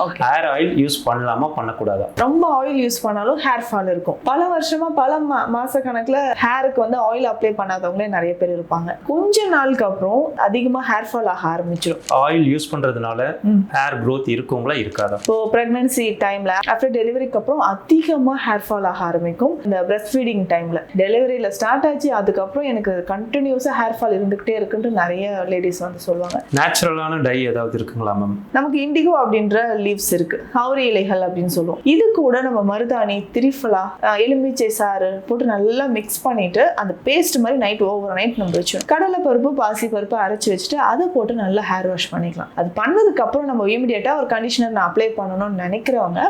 Hair oil use பண்ணலாமா பண்ணக்கூடாதா? ரொம்ப ஆயில் யூஸ் பண்ணாலும் ஹேர் ஃபால் இருக்கும். பல வருஷமா பல மாச கணக்குல ஹேருக்கு வந்து ஆயில் அப்ளை பண்ணாதவங்களே நிறைய பேர் இருப்பாங்க. கொஞ்ச நாளுக்கு அப்புறம் அதிகமா ஹேர் ஃபால் ஆக ஆரம்பிச்சிடும் ஆயில் யூஸ் பண்றதுனால. ஹேர் growth இருக்குங்களா இருக்காதா? இப்போ பிரெக்னன்சி டைம்ல ஆஃப்டர் டெலிவரிக்கு அப்புறம் அதிகமா ஹேர் ஃபால் ஆக ஆரம்பிக்கும். இந்த பிரஸ்ட் ஃபீடிங் டைம்ல டெலிவரியில ஸ்டார்ட் ஆச்சு அதுக்கப்புறம் எனக்கு கண்டினியூஸா ஹேர் ஃபால் இருந்துகிட்டே இருக்குன்ட்டு நிறைய லேடிஸ் வந்து சொல்லுவாங்க. நேச்சுரலான டை ஏதாவது இருக்குங்களா மேம் நமக்கு இண்டிகோ அப்படின்ற லீவ்ஸ் இருக்கு. ஆவுரி இலைகள் அப்படின்னு சொல்லுவோம். இது கூட நம்ம மருதாணி திரிஃபலா எலுமிச்சை சாறு போட்டு நல்லா மிக்ஸ் பண்ணிட்டு அந்த பேஸ்ட் மாதிரி நைட் ஓவர் நைட் நம்ம வச்சிடும் கடலை பருப்பு பாசி பருப்பு அரைச்சி வச்சுட்டு அதை போட்டு நல்லா ஹேர் வாஷ் பண்ணிக்கலாம். அது பண்ணதுக்கு அப்புறம் நம்ம இமீடியட்டா ஒரு கண்டிஷனர் நான் அப்ளை பண்ணணும்னு நினைக்கிறவங்க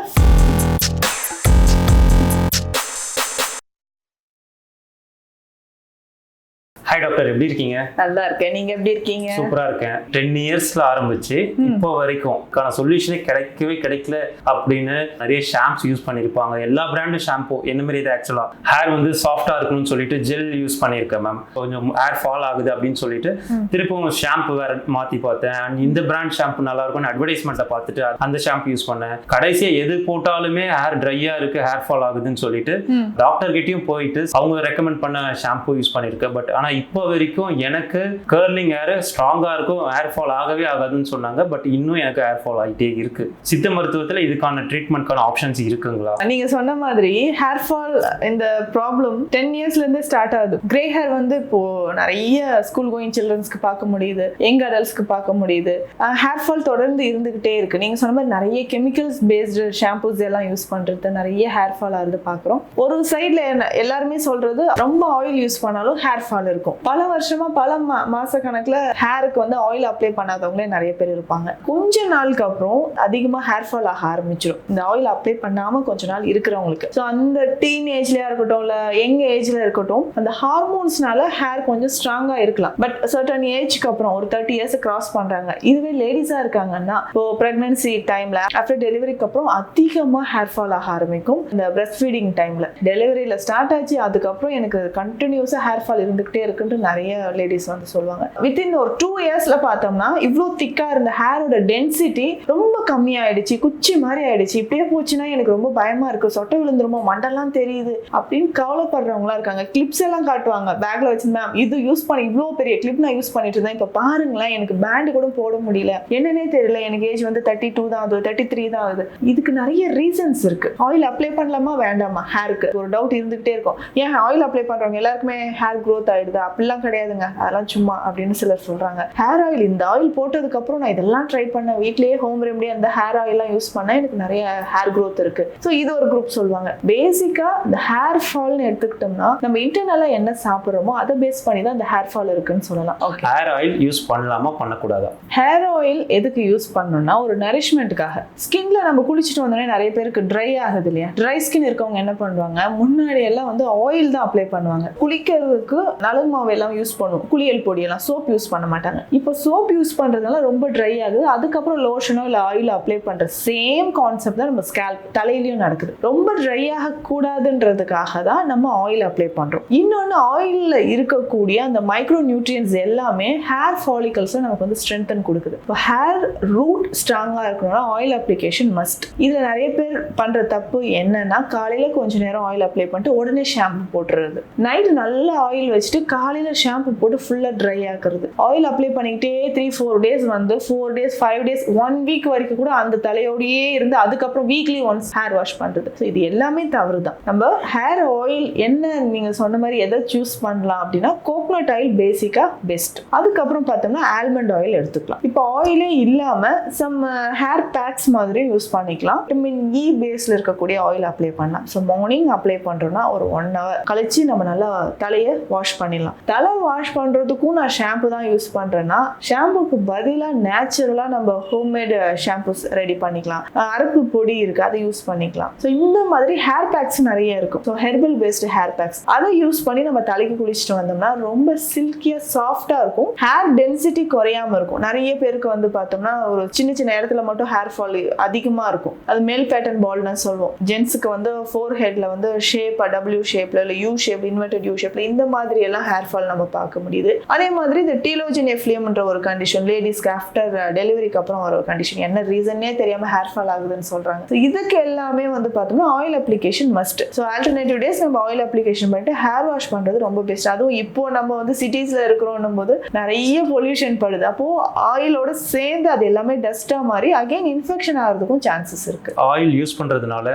ஹாய் டாக்டர் எப்படி இருக்கீங்க? நல்லா இருக்கேன். நீங்க எப்படி இருக்கீங்க? சூப்பரா இருக்கேன். டென் இயர்ஸ்ல ஆரம்பிச்சு இப்போ வரைக்கும் கான சொல்யூஷனே கிடைக்கவே கிடைக்கல அப்படின்னு நிறைய ஷாம்ப்ஸ் யூஸ் பண்ணிருப்பாங்க. எல்லா பிராண்டும் ஷாம்பு என்ன மாதிரி இது ஆக்சுவலா ஹேர் வந்து சாஃப்டா இருக்கணும்னு சொல்லிட்டு ஜெல் யூஸ் பண்ணியிருக்கேன் மேம் கொஞ்சம் ஹேர் ஃபால் ஆகுது அப்படின்னு சொல்லிட்டு திருப்பவும் ஷாம்பு வேற மாத்தி பார்த்தேன். அண்ட் இந்த பிராண்ட் ஷாம்பு நல்லா இருக்கும்னு அட்வர்டைஸ்மெண்ட்டை பார்த்துட்டு அந்த ஷாம்பு யூஸ் பண்ணேன். கடைசியா எது போட்டாலுமே ஹேர் ட்ரையா இருக்கு ஹேர் ஃபால் ஆகுதுன்னு சொல்லிட்டு. டாக்டர் கிட்டயும் போயிட்டு அவங்க ரெக்கமெண்ட் பண்ண ஷாம்பு யூஸ் பண்ணியிருக்கேன். பட் ஆனா இப்போ வரைக்கும் எனக்கு கேர்லிங் ஹேர் ஸ்ட்ராங்காக இருக்கும் ஹேர் ஃபால் ஆகவே ஆகாதுன்னு சொன்னாங்க. பட் இன்னும் எனக்கு ஹேர் ஃபால் ஆகிட்டே இருக்கு. சித்த மருத்துவத்தில் இதுக்கான ட்ரீட்மெண்ட்க்கான ஆப்ஷன்ஸ் இருக்குங்களா? நீங்க சொன்ன மாதிரி ஹேர் ஃபால் இந்த ப்ராப்ளம் டென் இயர்ஸ்ல இருந்தே ஸ்டார்ட் ஆகுது. கிரே ஹேர் வந்து இப்போ நிறைய ஸ்கூல் கோயிங் சில்ட்ரன்ஸ்க்கு பார்க்க முடியுது. யங் அடல்ட்ஸ்க்கு பார்க்க முடியுது. ஹேர் ஃபால் தொடர்ந்து இருந்துகிட்டே இருக்கு. நீங்க சொன்ன மாதிரி நிறைய கெமிக்கல்ஸ் பேஸ்டு ஷாம்பூஸ் எல்லாம் யூஸ் பண்றது நிறைய ஹேர் ஃபால் ஆகுது பார்க்குறோம். ஒரு சைட்ல எல்லாருமே சொல்றது ரொம்ப ஆயில் யூஸ் பண்ணாலும் ஹேர் ஃபால் இருக்கும். பல வருஷமா பல மா மாச கணக்குல ஹேருக்கு வந்து ஆயில் அப்ளை பண்ணாதவங்களே நிறைய பேர் இருப்பாங்க. கொஞ்ச நாளுக்கு அப்புறம் அதிகமா ஹேர் ஃபால் ஆக ஆரம்பிச்சிடும் இந்த ஆயில் அப்ளை பண்ணாம கொஞ்ச நாள் இருக்கிறவங்களுக்கு. ஸோ அந்த டீன் ஏஜ்லயா இருக்கட்டும் இல்ல யங் ஏஜ்ல இருக்கட்டும் அந்த ஹார்மோன்ஸ்னால ஹேர் கொஞ்சம் ஸ்ட்ராங்கா இருக்கலாம். பட் சர்டன் ஏஜ்க்கு அப்புறம் ஒரு தேர்ட்டி இயர்ஸ் கிராஸ் பண்றாங்க. இதுவே லேடிஸா இருக்காங்கன்னா இப்போ பிரெக்னன்சி டைம்ல ஆஃப்டர் டெலிவரிக்கு அப்புறம் அதிகமா ஹேர் ஃபால் ஆக ஆரம்பிக்கும். இந்த பிரஸ்ட் ஃபீடிங் டைம்ல டெலிவரியில ஸ்டார்ட் ஆச்சு அதுக்கப்புறம் எனக்கு கண்டினியூஸா ஹேர் ஃபால் இருந்துகிட்டே இருக்குன்ட்டு நிறைய லேடிஸ் வந்து சொல்லுவாங்க. வித்தின் ஒரு டூ இயர்ஸில் பார்த்தோம்னா இவ்வளோ திக்காக இருந்த ஹேரோட டென்சிட்டி ரொம்ப கம்மியாயிடுச்சு குச்சி மாதிரி ஆயிடுச்சு. இப்படியே போச்சுன்னா எனக்கு ரொம்ப பயமாக இருக்குது சொட்டை விழுந்துருமோ மண்டெல்லாம் தெரியுது அப்படின்னு கவலைப்படுறவங்களா இருக்காங்க. கிளிப்ஸ் எல்லாம் காட்டுவாங்க. பேக்கில் வச்சு மேம் இது யூஸ் பண்ணி இவ்வளோ பெரிய கிளிப் நான் யூஸ் பண்ணிட்டு இருந்தேன். இப்போ பாருங்களேன் எனக்கு பேண்டு கூட போட முடியல. என்னன்னே தெரியல. எனக்கு ஏஜ் வந்து தேர்ட்டி டூ தான் ஆகுது தேர்ட்டி த்ரீ தான் ஆகுது. இதுக்கு நிறைய ரீசன்ஸ் இருக்கு. ஆயில் அப்ளை பண்ணலாமா வேண்டாமா ஹேருக்கு ஒரு டவுட் இருந்துகிட்டே இருக்கும். ஏன் ஆயில் அப்ளை பண்ணுறவங்க எல்லாருக்குமே ஹேர் க்ரோத் ஆயிடுதா? அப்படிலாம் கிடையாதுங்க. அதெல்லாம் சும்மா அப்படின்னு சிலர் சொல்றாங்க. ஹேர் ஆயில் இந்த ஆயில் போட்டதுக்கு அப்புறம் நான் இதெல்லாம் ட்ரை பண்ணேன். வீட்லயே ஹோம் ரெமடி அந்த ஹேர் ஆயிலாம் யூஸ் பண்ணேன் எனக்கு நிறைய ஹேர் growth இருக்கு. ஸோ இது ஒரு குரூப் சொல்லுவாங்க. பேசிக்கா இந்த ஹேர் ஃபால்னு எடுத்துக்கிட்டோம்னா நம்ம இன்டர்னலா என்ன சாப்பிட்றோமோ அதை பேஸ் பண்ணி தான் இந்த ஹேர் ஃபால் இருக்குன்னு சொல்லலாம். ஓகே ஹேர் ஆயில் யூஸ் பண்ணலாமா பண்ணக்கூடாதா? ஹேர் ஆயில் எதுக்கு யூஸ் பண்ணணும்னா ஒரு நரிஷ்மெண்ட்டுக்காக ஸ்கின்ல நம்ம குளிச்சுட்டு வந்தோடனே நிறைய பேருக்கு ட்ரை ஆகுது இல்லையா? ட்ரை ஸ்கின் இருக்கவங்க என்ன பண்ணுவாங்க? முன்னாடி எல்லாம் வந்து ஆயில் தான் அப்ளை பண்ணுவாங்க. குளிக்கிறதுக்கு நலுங்கு எல்லாம் யூஸ் பண்ணுவோம். குளியல் பொடியெல்லாம் சோப் யூஸ் பண்ண மாட்டாங்க. இப்போ சோப் யூஸ் பண்ணுறதுனால ரொம்ப ட்ரை ஆகுது. அதுக்கப்புறம் லோஷனோ இல்லை ஆயில் அப்ளை பண்ணுற சேம் கான்செப்ட் தான் நம்ம ஸ்கேல்ப் தலையிலையும் நடக்குது. ரொம்ப ட்ரை ஆகக்கூடாதுன்றதுக்காக தான் நம்ம ஆயில் அப்ளை பண்ணுறோம் இன்னொன்று ஆயிலில் இருக்கக்கூடிய அந்த மைக்ரோ நியூட்ரியன்ஸ் எல்லாமே ஹேர் ஃபாலிகல்ஸை நமக்கு வந்து ஸ்ட்ரென்தன் கொடுக்குது. இப்போ ஹேர் ரூட் ஸ்ட்ராங்காக இருக்கணும்னா ஆயில் அப்ளிகேஷன் மஸ்ட் இதில் நிறைய பேர் பண்ணுற தப்பு என்னன்னா காலையில் கொஞ்ச நேரம் ஆயில் அப்ளை பண்ணிட்டு உடனே ஷாம்பு போட்டுறது. நைட்டு நல்ல ஆயில் வச்சுட்டு காலையில் ஷாம்பு போட்டு ஃபுல்லாக ட்ரை ஆக்குறது. ஆயில் அப்ளை பண்ணிக்கிட்டே த்ரீ ஃபோர் டேஸ் வந்து four days five days one week வரைக்கும் கூட அந்த தலையோடையே இருந்து அதுக்கப்புறம் வீக்லி ஒன்ஸ் ஹேர் வாஷ் பண்ணுறது ஸோ இது எல்லாமே தவறு தான் நம்ம ஹேர் ஆயில் என்ன நீங்கள் சொன்ன மாதிரி எதை சூஸ் பண்ணலாம் அப்படின்னா கோகோனட் ஆயில் பேசிக்காக பெஸ்ட் அதுக்கப்புறம் பார்த்தோம்னா ஆல்மண்ட் ஆயில் எடுத்துக்கலாம். இப்போ ஆயிலே இல்லாமல் சம் ஹேர் பேக்ஸ் மாதிரி யூஸ் பண்ணிக்கலாம். விட்டமின் இ பேஸில் இருக்கக்கூடிய ஆயில் அப்ளை பண்ணலாம். ஸோ மார்னிங் அப்ளை பண்ணுறோன்னா ஒரு ஒன் ஹவர் கழிச்சு நம்ம நல்லா தலையை வாஷ் பண்ணிடலாம். தலை வாஷ் பண்ணுறதுக்கும் நான் ஷாம்பு தான் யூஸ் பண்ணுறேன்னா ஷாம்புக்கு பதிலாக நேச்சுரலாக நம்ம ஹோம்மேடு ஷாம்பூஸ் ரெடி பண்ணிக்கலாம். அரப்பு பொடி இருக்கு அதை யூஸ் பண்ணிக்கலாம். ஸோ இந்த மாதிரி ஹேர் பேக்ஸ் நிறைய இருக்கும். So herbal based hair packs அதை யூஸ் பண்ணி நம்ம தலைக்கு குளிச்சுட்டு வந்தோம்னா ரொம்ப சில்கியாக சாஃப்டாக இருக்கும். ஹேர் டென்சிட்டி குறையாம இருக்கும். நிறைய பேருக்கு வந்து பார்த்தோம்னா ஒரு சின்ன சின்ன இடத்துல மட்டும் ஹேர் ஃபால் அதிகமாக இருக்கும். அது மேல் பேட்டர்ன் பால்னு சொல்லுவோம். ஜென்ஸுக்கு வந்து ஃபோர் ஹெட்ல வந்து ஷேப் டபிள்யூ ஷேப்ல இல்லை யூ ஷேப் இன்வெர்டட் யூ ஷேப்ல இந்த மாதிரி எல்லாம் ஹேர் ஹேர் ஃபால் நம்ம பார்க்க முடியுது. அதே மாதிரி இந்த டீலோஜின் எஃப்லியம்ன்ற ஒரு கண்டிஷன் லேடிஸ்க்கு ஆஃப்டர் டெலிவரிக்கு அப்புறம் வர ஒரு கண்டிஷன் என்ன ரீசன்னே தெரியாம ஹேர் ஃபால் ஆகுதுன்னு சொல்றாங்க. So இதுக்கு எல்லாமே வந்து பார்த்தோம்னா oil application must so alternative days நம்ம ஆயில் அப்ளிகேஷன் பண்ணிட்டு ஹேர் வாஷ் பண்றது ரொம்ப பெஸ்ட் அதுவும் இப்போ நம்ம வந்து சிட்டிஸ்ல இருக்கிறோம் போது நிறைய பொல்யூஷன் படுது. அப்போ ஆயிலோட சேர்ந்து அது எல்லாமே டஸ்டா மாறி அகைன் இன்ஃபெக்ஷன் ஆகிறதுக்கும் சான்சஸ் இருக்கு. ஆயில் யூஸ் பண்றதுனால.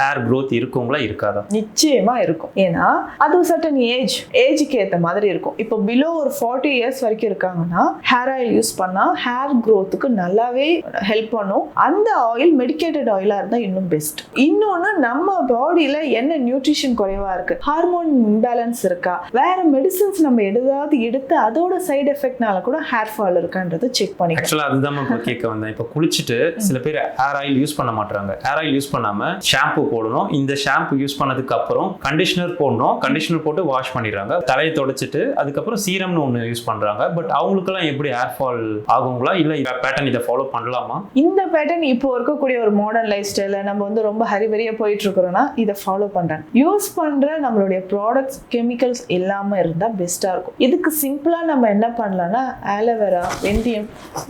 ஹேர் growth இருக்குங்களா இருக்காதா? நிச்சயமா இருக்கும். ஏன்னா அது சர்டன் ஏஜ் ஏஜுக்கு ஏத்த மாதிரி மாதிரி இருக்கும். இப்போ பிலோ ஒரு ஃபார்ட்டி இயர்ஸ் வரைக்கும் இருக்காங்கன்னா ஹேர் ஆயில் யூஸ் பண்ணால் ஹேர் க்ரோத்துக்கு நல்லாவே ஹெல்ப் பண்ணும். அந்த ஆயில் மெடிக்கேட்டட் ஆயிலாக இருந்தால் இன்னும் பெஸ்ட் இன்னொன்று நம்ம பாடியில் என்ன நியூட்ரிஷன் குறைவாக இருக்குது ஹார்மோன் இம்பேலன்ஸ் இருக்கா? வேற மெடிசின்ஸ் நம்ம எதாவது எடுத்து அதோட சைடு எஃபெக்ட்னால கூட ஹேர் ஃபால் இருக்கான்றத செக் பண்ணி ஆக்சுவலாக அதுதான் இப்போ கேட்க வந்தேன். இப்போ குளிச்சுட்டு சில பேர் ஹேர் ஆயில் யூஸ் பண்ண மாட்டாங்க ஹேர் ஆயில் யூஸ் பண்ணாம ஷாம்பு போடணும். இந்த ஷாம்பு யூஸ் பண்ணதுக்கு அப்புறம் கண்டிஷனர் போடணும். கண்டிஷனர் போட்டு வாஷ் பண்ணிடுறாங்க. தலையை வச்சுட்டு அதுக்கப்புறம் சீரம்னு ஒன்று யூஸ் பண்ணுறாங்க பட் அவங்களுக்கெல்லாம் எப்படி ஹேர் ஃபால் ஆகுங்களா? இல்லை பேட்டர்ன் இதை ஃபாலோ பண்ணலாமா? இந்த பேட்டர்ன் இப்போ இருக்கக்கூடிய ஒரு மாடர்ன் லைஃப் ஸ்டைலில் நம்ம வந்து ரொம்ப ஹரிவரியாக போயிட்டு இருக்கிறோம்னா இதை ஃபாலோ பண்ணுறேன் யூஸ் பண்ணுற நம்மளுடைய ப்ராடக்ட்ஸ் கெமிக்கல்ஸ் இல்லாமல் இருந்தால் பெஸ்ட்டாக இருக்கும். இதுக்கு சிம்பிளாக நம்ம என்ன பண்ணலாம்னா ஆலோவேரா வெந்தயம்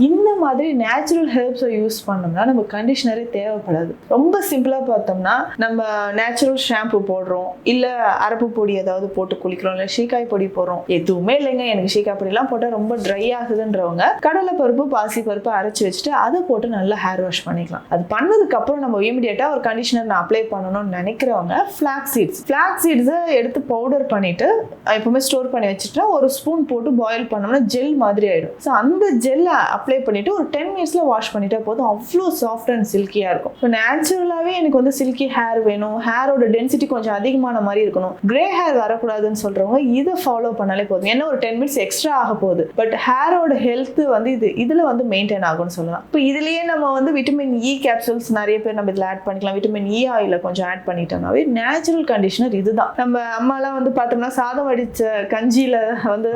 இந்த மாதிரி நேச்சுரல் ஹெர்ப்ஸை யூஸ் பண்ணோம்னா நம்ம கண்டிஷனரே தேவைப்படாது. ரொம்ப சிம்பிளாக பார்த்தோம்னா நம்ம நேச்சுரல் ஷாம்பு போடுறோம். இல்லை அரப்பு பொடி ஏதாவது போட்டு குளிக்கிறோம். இல்லை ஷீக்காய் பொடி போடுறோம் எதுவுமே இல்லைங்க. எனக்கு ஷேக் அப்படிலாம் போட்டா ரொம்ப ட்ரை ஆகுதுன்றவங்க கடலை பருப்பு பாசி பருப்பு அரைச்சு வச்சுட்டு அதை போட்டு நல்லா ஹேர் வாஷ் பண்ணிக்கலாம். அது பண்ணதுக்கு அப்புறம் நம்ம இமீடியட்டா ஒரு கண்டிஷனர் நான் அப்ளை பண்ணணும்னு நினைக்கிறவங்க ஃப்ளாக் சீட்ஸ் ஃப்ளாக் சீட்ஸை எடுத்து பவுடர் பண்ணிட்டு எப்பவுமே ஸ்டோர் பண்ணி வச்சுட்டா ஒரு ஸ்பூன் போட்டு பாயில் பண்ணோம்னா ஜெல் மாதிரி ஆயிடும். ஸோ அந்த ஜெல்லை அப்ளை பண்ணிட்டு ஒரு டென் மினிட்ஸ்ல வாஷ் பண்ணிட்டா போதும். அவ்வளோ சாஃப்ட் அண்ட் சில்கியா இருக்கும். இப்போ நேச்சுரலாகவே எனக்கு வந்து சில்கி ஹேர் வேணும். ஹேரோட டென்சிட்டி கொஞ்சம் அதிகமான மாதிரி இருக்கணும். கிரே ஹேர் வரக்கூடாதுன்னு சொல்றவங்க இதை ஃபாலோ பண்ணாலே போதும். ஏன்னா ஒரு டென் மினிட்ஸ் எக்ஸ்ட்ரா ஆக போகுது. பட் ஹேரோட ஹெல்த் வந்து இது இதுல வந்து மெயின்டைன் ஆகும்னு சொல்லலாம். இப்போ இதுலயே நம்ம வந்து விட்டமின் இ கேப்சூல்ஸ் நிறைய பேர் நம்ம இதில் ஆட் பண்ணிக்கலாம். விட்டமின் இ ஆயில கொஞ்சம் ஆட் பண்ணிட்டோம்னாவே நேச்சுரல் கண்டிஷனர் இதுதான். நம்ம அம்மாலாம் வந்து பார்த்தோம்னா சாதம் வடிச்ச கஞ்சியில வந்து.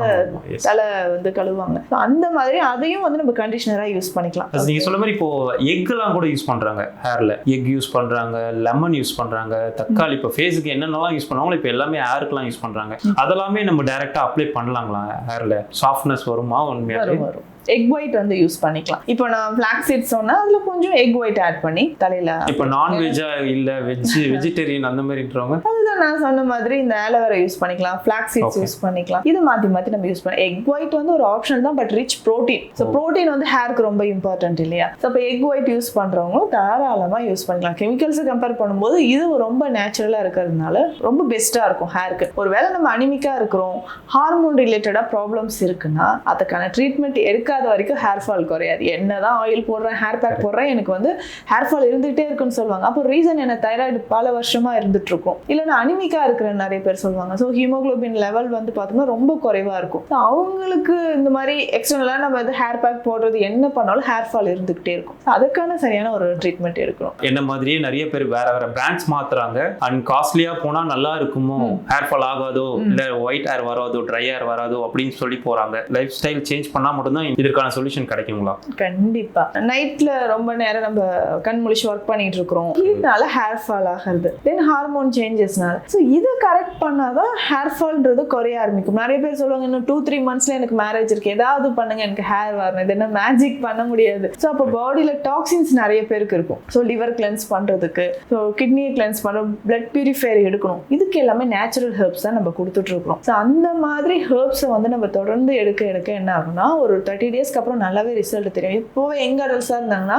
தலை வந்து கழுவுவாங்க. So அந்த மாதிரி அதையும் வந்து நம்ம கண்டிஷனரா யூஸ் பண்ணிக்கலாம். அது நீங்க சொல்ல மாதிரி இப்போ எக்லாம் கூட யூஸ் பண்றாங்க ஹேர்ல எக் யூஸ் பண்றாங்க லெமன் யூஸ் பண்றாங்க தக்காளி இப்போ ஃபேஸுக்கு என்னென்னலாம் யூஸ் பண்ணுவாங்களோ இப்போ எல்லாமே ஹேருக்குலாம் யூஸ் பண்றாங்க. அதெல்லாமே நம்ம டைரக்டா அப்ளை பண்ணலாங்களா? ஹேர்ல சாஃப்ட்னஸ் வருமா உண்மையாவே? வரும் எக் ஒயிட் வந்து யூஸ் பண்ணிக்கலாம். இப்போ நான் ஃபிளாக் சீட் சொன்னா அதுல கொஞ்சம் எக் ஒயிட் ஆட் பண்ணி தலையில இப்போ நான்வெஜ்ஜா இல்ல வெஜ் வெஜிடேரியன் அந்த மாதிரின்றவங்க? நான் சொன்ன மாதிரி இந்த ஆலோவேரா யூஸ் பண்ணிக்கலாம் ஃபிளாக் சீட்ஸ். யூஸ் பண்ணிக்கலாம். இது மாத்தி மாத்தி நம்ம யூஸ் பண்ணலாம். எக் ஒயிட் வந்து ஒரு ஆப்ஷன் தான் but rich protein so. Protein வந்து ஹேருக்கு ரொம்ப இம்பார்ட்டன்ட் இல்லையா? ஸோ இப்போ எக் ஒயிட் யூஸ் பண்றவங்களும் தாராளமா யூஸ் பண்ணிக்கலாம். கெமிக்கல்ஸை கம்பேர் பண்ணும்போது இது ரொம்ப நேச்சுரலா இருக்கிறதுனால ரொம்ப பெஸ்டா இருக்கும் ஹேருக்கு ஒருவேளை நம்ம அனிமிக்கா இருக்கிறோம் ஹார்மோன் ரிலேட்டடா ப்ராப்ளம்ஸ் இருக்குன்னா அதுக்கான ட்ரீட்மெண்ட் எடுக்காத வரைக்கும் ஹேர் ஃபால் குறையாது. என்னதான் ஆயில் போடுறேன் ஹேர் பேக் போடுறேன் எனக்கு வந்து ஹேர் ஃபால் இருந்துகிட்டே இருக்குன்னு சொல்லுவாங்க. அப்போ ரீசன் என்ன? தைராய்டு பல வருஷமா இருந்துட்டு இருக்கும். இல்லைன்னா அனிமிக்கா இருக்கிற நிறைய பேர் சொல்லுவாங்க. ஸோ ஹீமோகுளோபின் லெவல் வந்து பார்த்தோம்னா ரொம்ப குறைவா இருக்கும். So அவங்களுக்கு இந்த மாதிரி எக்ஸ்டர்னலாக நம்ம வந்து ஹேர் பேக் போடுறது என்ன பண்ணாலும் ஹேர் ஃபால் இருந்துகிட்டே இருக்கும். அதுக்கான சரியான ஒரு ட்ரீட்மெண்ட் எடுக்கணும். என்ன மாதிரியே நிறைய பேர் வேற வேற பிராண்ட்ஸ் மாத்துறாங்க. அண்ட் காஸ்ட்லியா போனா நல்லா இருக்குமோ? ஹேர் ஃபால் ஆகாதோ? இல்ல ஒயிட் ஹேர் வராதோ? ட்ரை ஹேர் வராதோ? அப்படின்னு சொல்லி போறாங்க. லைஃப் ஸ்டைல் சேஞ்ச் பண்ணா மட்டும்தான் இதற்கான சொல்யூஷன் கிடைக்குங்களா? கண்டிப்பா. நைட்ல ரொம்ப நேரம் நம்ம கண் முழிச்சு ஒர்க் பண்ணிட்டு இருக்கிறோம். ஹீட்னால ஹேர் ஃபால் ஆகிறது. தென் ஹார்மோன் சேஞ்சஸ்னால ஸோ இதை கரெக்ட் பண்ணால் தான் ஹேர் ஃபால்ன்றது குறைய ஆரம்பிக்கும். நிறைய பேர் சொல்லுவாங்க இன்னும் டூ த்ரீ மந்த்ஸில் எனக்கு மேரேஜ் இருக்கு. ஏதாவது பண்ணுங்க எனக்கு ஹேர் வரணும். இது என்ன மேஜிக் பண்ண முடியாது. ஸோ அப்போ பாடியில் டாக்ஸின்ஸ் நிறைய பேருக்கு இருக்கும். ஸோ லிவர் கிளென்ஸ் பண்ணுறதுக்கு ஸோ கிட்னியை கிளென்ஸ் பண்ண பிளட் பியூரிஃபையர் எடுக்கணும். இதுக்கு எல்லாமே நேச்சுரல் ஹெர்ப்ஸ் தான் நம்ம கொடுத்துட்ருக்கோம் ஸோ அந்த மாதிரி ஹெர்ப்ஸை வந்து நம்ம தொடர்ந்து எடுக்க எடுக்க என்ன ஆகும்னா ஒரு தேர்ட்டி டேஸ்க்கு அப்புறம் நல்லாவே ரிசல்ட் தெரியும். இப்போவே யங் அடல்ஸாக இருந்தாங்கன்னா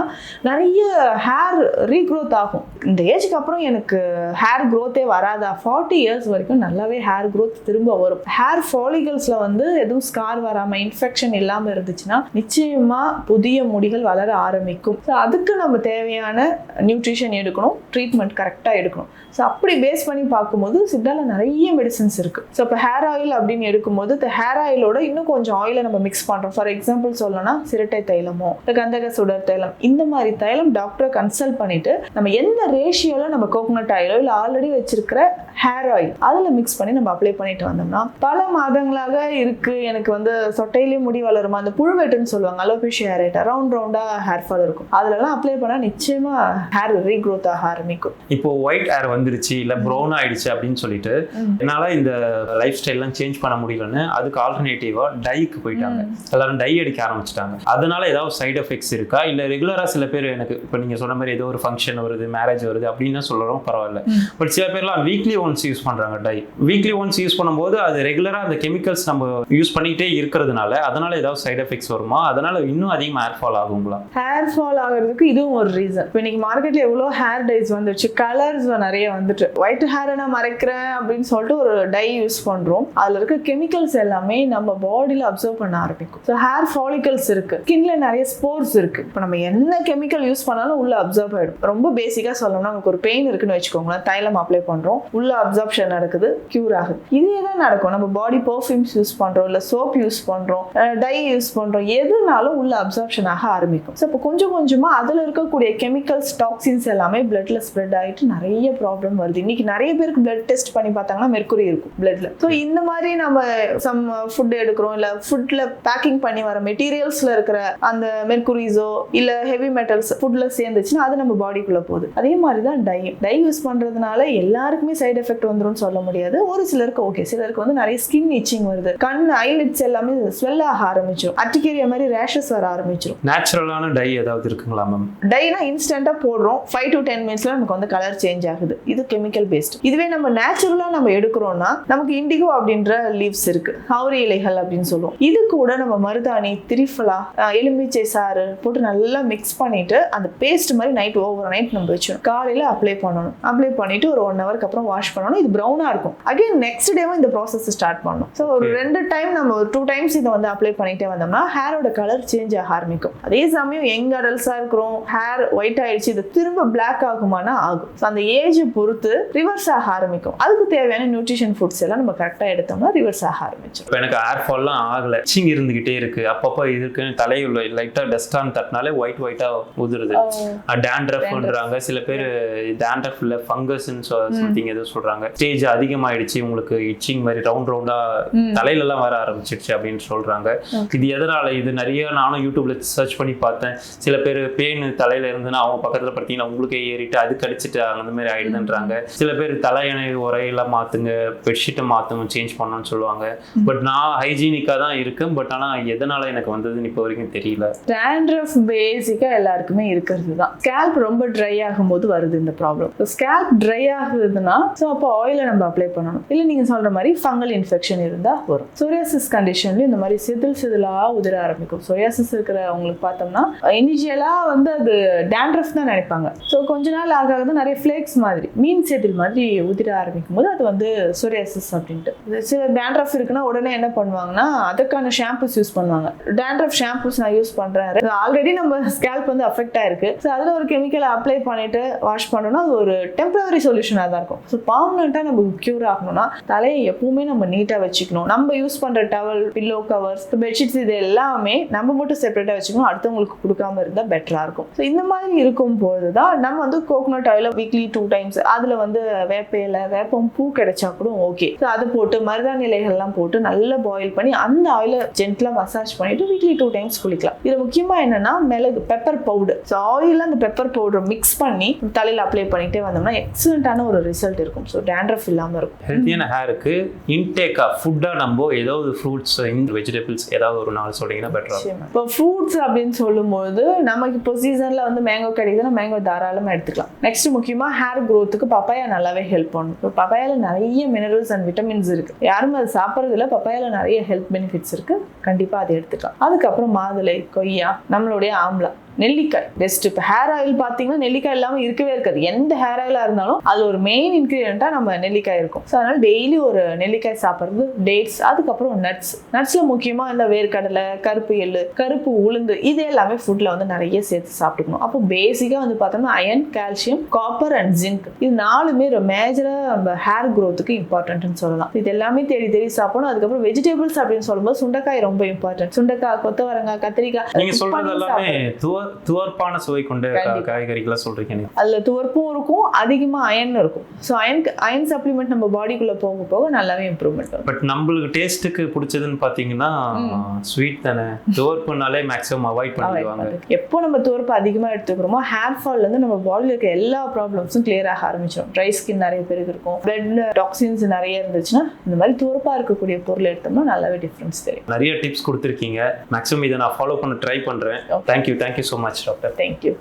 நிறைய ஹேர் ரீக்ரோத் ஆகும். இந்த ஏஜுக்கு அப்புறம் எனக்கு ஹேர் க்ரோத்தே வராதா ஃபார்ட்டி இயர்ஸ் வரைக்கும் நல்லாவே ஹேர் க்ரோத் திரும்ப வரும். ஹேர் ஃபாலிகல்ஸில் வந்து எதுவும் ஸ்கார் வராமல் இன்ஃபெக்ஷன் இல்லாமல் இருந்துச்சுன்னா நிச்சயமாக புதிய முடிகள் வளர ஆரம்பிக்கும். ஸோ அதுக்கு நம்ம தேவையான நியூட்ரிஷன் எடுக்கணும் ட்ரீட்மெண்ட் கரெக்டாக எடுக்கணும். ஸோ அப்படி பேஸ் பண்ணி பார்க்கும்போது சித்தால நிறைய மெடிசன்ஸ் இருக்குது ஸோ இப்போ ஹேர் ஆயில் அப்படின்னு எடுக்கும்போது இந்த ஹேர் ஆயிலோட இன்னும் கொஞ்சம் ஆயிலை நம்ம மிக்ஸ் பண்ணுறோம் ஃபார் எக்ஸாம்பிள் சொல்லணும்னா சிரட்டை தைலமோ இல்லை கந்தக சுடர் தைலம் இந்த மாதிரி தைலம் டாக்டரை கன்சல்ட் பண்ணிட்டு நம்ம எந்த ரேஷியோவில் நம்ம கோகோனட் ஆயிலோ இல்லை ஆல்ரெடி வச்சிருக்கிற ஹேர் ஆயில் அதில் மிக்ஸ் பண்ணி நம்ம அப்ளை பண்ணிட்டு வந்தோம்னா பல மாதங்களாக இருக்கு. எனக்கு வந்து சொட்டையிலேயே முடி வளருமா? அந்த புழுவெட்டுன்னு சொல்லுவாங்க அலோபேஷியா ஹேர் ரவுண்ட் ரவுண்டா ஹேர் ஃபால் இருக்கும். அதுலலாம் அப்ளை பண்ணா நிச்சயமா ஹேர் ரீக்ரோத் ஆக ஆரம்பிக்கும். இப்போ ஒயிட் ஹேர் வந்துருச்சு இல்ல ப்ரௌன் ஆயிடுச்சு அப்படின்னு சொல்லிட்டு. என்னால இந்த லைஃப் ஸ்டைல்லாம் சேஞ்ச் பண்ண முடியலன்னு அதுக்கு ஆல்டர்னேட்டிவா டைக்கு போயிட்டாங்க. எல்லாரும் டை அடிக்க ஆரம்பிச்சிட்டாங்க. அதனால ஏதாவது சைடு எஃபெக்ட்ஸ் இருக்கா? இல்ல ரெகுலரா சில பேர் எனக்கு இப்போ நீங்க சொன்ன மாதிரி ஏதோ ஒரு ஃபங்க்ஷன் வருது மேரேஜ் வருது அப்படின்னு சொல்றோம் பரவாயில்ல. பட் சில பேர்லாம் வீக்லி ஒன்ஸ் யூஸ் பண்ணுறாங்க டை வீக்லி ஒன்ஸ் யூஸ் பண்ணும்போது அது ரெகுலராக அந்த கெமிக்கல்ஸ் நம்ம யூஸ் பண்ணிக்கிட்டே இருக்கிறதுனால அதனால ஏதாவது சைடு எஃபெக்ட்ஸ் வருமா? அதனால இன்னும் அதிகமாக ஹேர் ஃபால் ஆகுங்களா? ஹேர் ஃபால் ஆகிறதுக்கு இதுவும் ஒரு ரீசன் இப்போ இன்னைக்கு மார்க்கெட்டில் எவ்வளோ ஹேர் டைஸ் வந்துருச்சு கலர்ஸ் நிறைய வந்துட்டு. ஒயிட் ஹேரை நான் மறைக்கிறேன் அப்படின்னு சொல்லிட்டு ஒரு டை யூஸ் பண்ணுறோம் அதில் இருக்க கெமிக்கல்ஸ் எல்லாமே நம்ம பாடியில் அப்சர்வ் பண்ண ஆரம்பிக்கும். ஸோ ஹேர் ஃபாலிக்கல்ஸ் இருக்குது ஸ்கின்ல நிறைய ஸ்போர்ஸ் இருக்குது இப்போ நம்ம என்ன கெமிக்கல் யூஸ் பண்ணாலும் உள்ள அப்சர்வ் ஆகிடும் ரொம்ப பேசிக்காக சொல்லணும்னா நமக்கு ஒரு பெயின் இருக்குன்னு வச்சுக்கோங்களேன். தைலம் அப்ளை பண்ணுறோம் உள்ள அப்சர்ப்ஷன் நடக்குது கியூர் ஆகுது. இதே தான் நடக்கும். நம்ம பாடி பர்ஃப்யூம்ஸ் யூஸ் பண்ணுறோம் இல்லை சோப் யூஸ் பண்ணுறோம் டை யூஸ் பண்ணுறோம் எதுனாலும் உள்ள அப்சர்ப்ஷன் ஆக ஆரம்பிக்கும். ஸோ இப்போ கொஞ்சம் கொஞ்சமாக அதில் இருக்கக்கூடிய கெமிக்கல்ஸ் டாக்ஸின்ஸ் எல்லாமே பிளட்ல ஸ்ப்ரெட் ஆகிட்டு நிறைய ப்ராப்ளம் வருது. இன்னைக்கு நிறைய பேருக்கு பிளட் டெஸ்ட் பண்ணி பார்த்தாங்கன்னா மெர்க்குரி இருக்கும் பிளட்ல ஸோ இந்த மாதிரி நம்ம சம் ஃபுட் எடுக்கிறோம் இல்லை ஃபுட்டில் பேக்கிங் பண்ணி வர மெட்டீரியல்ஸில் இருக்கிற அந்த மெர்க்குரிஸோ இல்லை ஹெவி மெட்டல்ஸ் ஃபுட்டில் சேர்ந்துச்சுன்னா அது நம்ம பாடிக்குள்ளே போகுது. அதே மாதிரி தான் டை டை யூஸ் பண்ணுறதுனால எல்லாருக்குமே சைடு எஃபெக்ட் வந்துரும்னு சொல்ல முடியாது. ஒரு சிலருக்கு ஓகே சிலருக்கு வந்து நிறைய ஸ்கின் இச்சிங் வருது. கண் ஐலிட்ஸ் எல்லாமே ஸ்வெல் ஆக ஆரம்பிச்சிடும் அட்டிக்கேரியா மாதிரி ரேஷஸ் வர ஆரம்பிச்சிடும் நேச்சுரலான டை ஏதாவது இருக்குங்களா மேம் டைனா இன்ஸ்டன்ட்டா போடுறோம். ஃபைவ் டு டென் மினிட்ஸ்ல நமக்கு வந்து கலர் சேஞ்ச் ஆகுது. இது கெமிக்கல் பேஸ்ட் இதுவே நம்ம நேச்சுரலா நம்ம எடுக்கிறோம்னா நமக்கு இண்டிகோ அப்படின்ற லீவ்ஸ் இருக்கு. அவுரி இலைகள் அப்படின்னு சொல்லுவோம். இது கூட நம்ம மருதாணி திரிஃபலா எலுமிச்சை சாறு போட்டு நல்லா மிக்ஸ் பண்ணிட்டு அந்த பேஸ்ட் மாதிரி நைட் ஓவர் நைட் நம்ம வச்சிடணும் காலையில அப்ளை பண்ணணும். அப்ளை பண்ணிட்டு ஒரு ஒன் ஹவருக்கு அப்புறம் வாஷ் பண்ணணும். இது ப்ரௌனா இருக்கும். அகைன் நெக்ஸ்ட் டேவும் இந்த ப்ராசஸ் ஸ்டார்ட் பண்ணணும். ஸோ ஒரு. ரெண்டு டைம் நம்ம ஒரு டூ டைம்ஸ் இதை வந்து அப்ளை பண்ணிட்டே வந்தோம்னா ஹேரோட கலர் சேஞ்ச் ஆக ஆரம்பிக்கும். அதே சமயம் யங் அடல்ட்ஸா இருக்கிறோம் ஹேர் ஒயிட் ஆயிடுச்சு இது திரும்ப பிளாக் ஆகுமானா ஆகும். So, அந்த ஏஜ் பொறுத்து ரிவர்ஸ் ஆக ஆரம்பிக்கும். அதுக்கு தேவையான நியூட்ரிஷன் ஃபுட்ஸ் எல்லாம் நம்ம கரெக்டா எடுத்தோம்னா ரிவர்ஸ் ஆக ஆரம்பிச்சிடும் இப்போ எனக்கு ஹேர் ஃபால்லாம் ஆகல. சிங் இருந்துகிட்டே இருக்கு. அப்பப்போ இதுக்குன்னு தலையுள்ள லைட்டா டஸ்டான் தட்டினாலே ஒயிட் ஒயிட்டா உதிருது. டேண்ட்ரஃப்ன்றாங்க சில பேர் டேண்ட்ரஃப் இல்ல ஃபங்கஸ்ன்னு சம்திங் ஏதோ சொல்றாங்க. ஸ்டேஜ் அதிகமாயிடுச்சு உங்களுக்கு இச்சிங் மாதிரி ரவுண்ட் ரவுண்டா. தலையில எல்லாம் வர ஆரம்பிச்சிடுச்சு அப்படின்னு சொல்றாங்க. இது எதனால? இது நிறைய நானும் யூடியூப்ல சர்ச் பண்ணி பார்த்தேன். சில பேர் பேன் தலையில இருந்துன்னா அவங்க பக்கத்துல பார்த்தீங்கன்னா உங்களுக்கு ஏறிட்டு அது கடிச்சிட்டு அந்த மாதிரி ஆயிடுதுன்றாங்க. சில பேர் தலையணை உரையெல்லாம் மாத்துங்க பெட்ஷீட்டை மாத்துங்க சேஞ்ச் பண்ணணும்னு சொல்லுவாங்க. பட் நான் ஹைஜீனிக்கா தான் இருக்கேன். பட் ஆனா எதனால எனக்கு வந்ததுன்னு இப்போ வரைக்கும் தெரியல. டேண்ட்ரஃப் பேசிக்கா எல்லாருக்குமே இருக்கிறது தான் ஸ்கேல்ப் ரொம்ப ட்ரை ஆகும்போது வருது இந்த ப்ராப்ளம் ஸ்கேல்ப் ட்ரை ஆகுதுன்னா ஸோ அப்போ ஆயிலை நம்ம அப்ளை பண்ணணும். இல்லை நீங்க சொல்ற மாதிரி ஃபங்கல் இன்ஃபெக்ஷன் இருந்தால் வரும். சோரியாசிஸ் கண்டிஷன்லேயும் இந்த மாதிரி சிதில் சிதிலாக உதிர ஆரம்பிக்கும். சோரியாசிஸ் இருக்கிறவங்களுக்கு பார்த்தோம்னா இனிஷியலாக வந்து அது டேண்ட்ரஃப் தான் நினைப்பாங்க. ஸோ கொஞ்ச நாள் ஆக ஆக நிறைய ஃப்ளேக்ஸ் மாதிரி மீன் செதில் மாதிரி உதிர ஆரம்பிக்கும் போது அது வந்து சோரியாசிஸ் அப்படின்ட்டு. சில டேண்ட்ரஃப் இருக்குன்னா உடனே என்ன பண்ணுவாங்கன்னா அதுக்கான ஷாம்பூஸ் யூஸ் பண்ணுவாங்க. டேண்ட்ரஃப் ஷாம்பூஸ் நான் யூஸ் பண்ணுறேன் ஆல்ரெடி நம்ம ஸ்கேல்ப் வந்து அஃபெக்ட் ஆயிருக்கு. ஸோ அதில் ஒரு கெமிக்கலை அப்ளை பண்ணிட்டு வாஷ் பண்ணோம்னா அது ஒரு டெம்பரரி சொல்யூஷனாக தான் இருக்கும். ஸோ பர்மனெண்ட்டாக நமக்கு க்யூர் ஆகணும்னா தலையை எப்பவுமே நம்ம நீட்டாக வச்சுக்கணும். நம்ம யூஸ் பண்ணுற டவல் பில்லோ கவர்ஸ் பெட்ஷீட்ஸ் இது எல்லாமே நம்ம மட்டும் செப்பரேட்டாக வச்சுக்கணும். அடுத்தவங்களுக்கு கொடுக்காம இருந்தால் பெட்டராக இருக்கும். ஸோ இந்த மாதிரி இருக்கும் போது தான் நம்ம வந்து கோகோனட் ஆயில வீக்லி டூ டைம்ஸ் அதில் வந்து வேப்பையில் வேப்பம் பூ கிடைச்சா கூட ஓகே ஸோ அதை போட்டு மருதாணி இலைகள்லாம் போட்டு நல்லா பாயில் பண்ணி அந்த ஆயிலை ஜென்டலாக மசாஜ் பண்ணிட்டு வீக்லி டூ டைம்ஸ் குளிக்கலாம். இது முக்கியமாக என்னன்னா மிளகு பெப்பர் பவுடர் ஸோ ஆயில் அந்த பெப்பர் பவுடர் மிக்ஸ் பண்ணி தலையில் அப்ளை பண்ணிட்டே வந்தோம்னா எக்ஸலண்ட்டான ஒரு ரிசல்ட் இருக்கும். ஸோ டேண்ட்ரஃப் இல்லாமல் இருக்கும். ஹெல்த்தியான ஹேருக்கு இன்டேக்கா ஃபுட்டா நம்ம ஏதாவது ஃப்ரூட்ஸ் இந்த வெஜிடபிள்ஸ் ஏதாவது ஒரு நாள் சொல்றீங்கன்னா பெட்டரா. இப்போ ஃப்ரூட்ஸ் அப்படின்னு சொல்லும்போது நமக்கு இப்போ சீசன்ல வந்து மேங்கோ கிடைக்குதுன்னா மேங்கோ தாராளமாக எடுத்துக்கலாம். நெக்ஸ்ட் முக்கியமா ஹேர் க்ரோத்துக்கு பப்பாயா நல்லாவே ஹெல்ப் பண்ணும். இப்போ பப்பாயால நிறைய மினரல்ஸ் அண்ட் விட்டமின்ஸ் இருக்கு. யாரும் அது சாப்பிட்றது இல்லை பப்பாயால நிறைய ஹெல்த் பெனிஃபிட்ஸ் இருக்கு. கண்டிப்பா அதை எடுத்துக்கலாம். அதுக்கப்புறம் மாதுளை கொய்யா நம்மளுடைய ஆம்லா. நெல்லிக்காய். பெஸ்ட் இப்போ ஹேர் ஆயில் பார்த்தீங்கன்னா நெல்லிக்காய் இல்லாமல் இருக்கவே இருக்காது. எந்த ஹேர் ஆயிலாக இருந்தாலும் அது ஒரு மெயின் இன்க்ரீடியண்ட்டாக நம்ம நெல்லிக்காய் இருக்கும். ஸோ அதனால டெய்லி ஒரு நெல்லிக்காய் சாப்பிட்றது டேட்ஸ் அதுக்கப்புறம் நட்ஸ் நட்ஸில் முக்கியமாக இந்த வேர்க்கடலை கருப்பு எள்ளு கருப்பு உளுந்து இது எல்லாமே ஃபுட்டில் வந்து நிறைய சேர்த்து சாப்பிட்டுக்கணும். அப்போ பேசிக்காக வந்து பார்த்தோம்னா iron calcium copper and zinc இது நாலுமே ஒரு மேஜராக நம்ம ஹேர் க்ரோத்துக்கு இம்பார்ட்டன்ட்னு சொல்லலாம். இது எல்லாமே தேடி தேடி சாப்பிடணும். அதுக்கப்புறம் வெஜிடபிள்ஸ் அப்படின்னு சொல்லும்போது சுண்டைக்காய் ரொம்ப இம்பார்ட்டன்ட் சுண்டைக்காய் கொத்தவரங்காய் கத்திரிக்காய் நீங்க சொல்றது எல்லாமே. துவர் துவர்ப்பான சுவை கொண்ட. காய்கறிகளா சொல்றீங்க அதுல துவர்ப்பும் இருக்கும் அதிகமா அயன் இருக்கும். ஸோ அயன் அயன் சப்ளிமெண்ட் நம்ம பாடிக்குள்ள போக போக நல்லாவே இம்ப்ரூவ்மெண்ட் வரும். பட் நம்மளுக்கு டேஸ்ட்டுக்கு பிடிச்சதுன்னு பாத்தீங்கன்னா ஸ்வீட் தானே. துவர்ப்புனாலே மேக்ஸிமம் அவாய்ட் பண்ணிடுவாங்க. எப்போ நம்ம துவர்ப்பு அதிகமா எடுத்துக்கிறோமோ ஹேர் ஃபால்ல இருந்து நம்ம பாடியில் இருக்க எல்லா ப்ராப்ளம்ஸும் கிளியர் ஆக ஆரம்பிச்சிடும் ட்ரை ஸ்கின் நிறைய பேருக்கு இருக்கும். பிளட்ல டாக்ஸின்ஸ் நிறைய இருந்துச்சுன்னா இந்த மாதிரி துவர்ப்பா இருக்கக்கூடிய பொருள் எடுத்தோம்னா நல்லாவே டிஃப்ரென்ஸ் தெரியும். நிறைய டிப்ஸ் கொடுத்துருக்கீங்க. மேக்ஸிமம் இதை நான் ஃபாலோ பண்ண ட்ரை பண்றேன். Thank you thank you so much doctor thank you